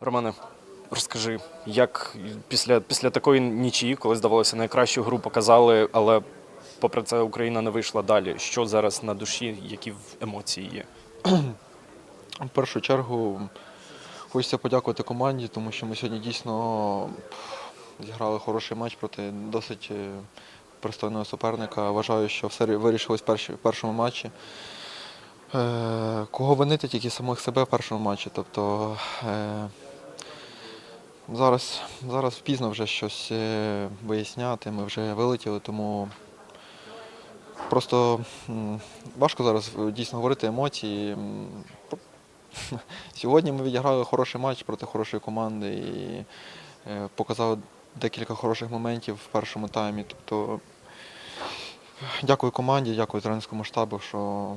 Романе, розкажи, як після, після такої нічії, коли здавалося, найкращу гру показали, але попри це Україна не вийшла далі. Що зараз на душі, які емоції є? В першу чергу хочеться подякувати команді, тому що ми сьогодні дійсно зіграли хороший матч проти досить е, пристойного суперника. Вважаю, що все вирішилось в першому матчі. Е, Кого винити тільки самих себе в першому матчі. Тобто е, зараз, зараз пізно вже щось е, виясняти, ми вже вилетіли, тому просто важко зараз е, дійсно говорити емоції. Сьогодні ми відіграли хороший матч проти хорошої команди і е, показали декілька хороших моментів в першому таймі. Тобто дякую команді, дякую тренерському штабу, що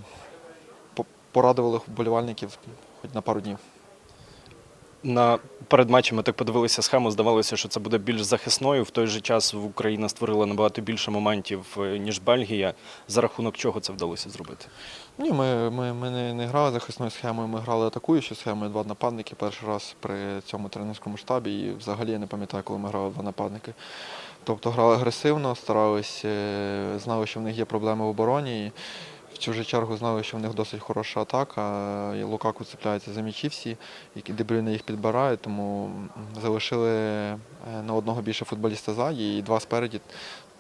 по- порадували вболівальників хоч на пару днів. На перед матчем ми так подивилися схему. Здавалося, що це буде більш захисною. В той же час Україна створила набагато більше моментів е, ніж Бельгія. За рахунок чого це вдалося зробити? Ні, ми, ми, ми не, не грали захисною схемою, ми грали атакуючою схемою, два нападники перший раз при цьому тренерському штабі. І взагалі я не пам'ятаю, коли ми грали два нападники. Тобто грали агресивно, старались, е, знали, що в них є проблеми в обороні. Цю же чергу знали, що в них досить хороша атака. І Лукаку цепляється за м'ячі всі, які Дебрюйне їх підбирає, тому залишили е, на одного більше футболіста ззаді і два спереді.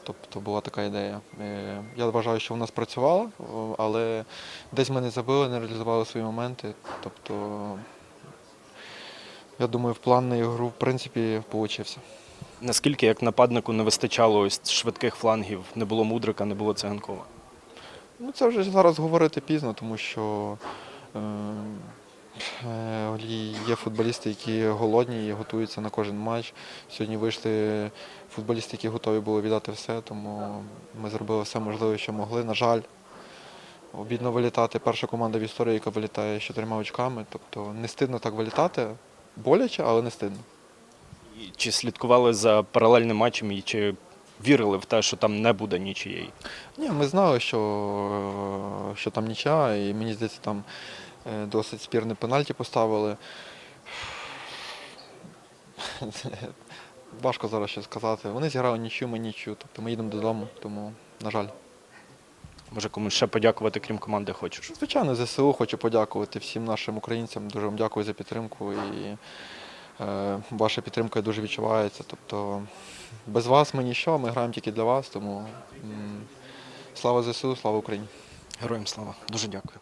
Тобто була така ідея. Е, Я вважаю, що вона спрацювала, але десь ми не забили, не реалізували свої моменти. Тобто, я думаю, в план на ігру, в принципі, вийшло. Наскільки як нападнику не вистачало ось швидких флангів, не було мудрика, не було циганкова? Ну, це вже зараз говорити пізно, тому що е, е, є футболісти, які голодні і готуються на кожен матч. Сьогодні вийшли футболісти, які готові були віддати все, тому ми зробили все можливе, що могли. На жаль, обідно вилітати. Перша команда в історії, яка вилітає з чотирма очками. Тобто не стидно так вилітати. Боляче, але не стидно. Чи слідкували за паралельним матчем і чи вірили в те, що там не буде нічиєї? Ні, ми знали, що, е, що там нічия, і мені здається, там е, досить спірне пенальті поставили. Важко зараз щось сказати. Вони зіграли нічю, ми нічю. Тобто ми їдемо додому, тому, на жаль. Може комусь ще подякувати, крім команди, хочеш? Звичайно, ЗСУ хочу подякувати всім нашим українцям. Дуже вам дякую за підтримку. І ваша підтримка дуже відчувається. Тобто без вас ми ніщо, ми граємо тільки для вас. Тому слава ЗСУ, слава Україні. Героям слава. Дуже дякую.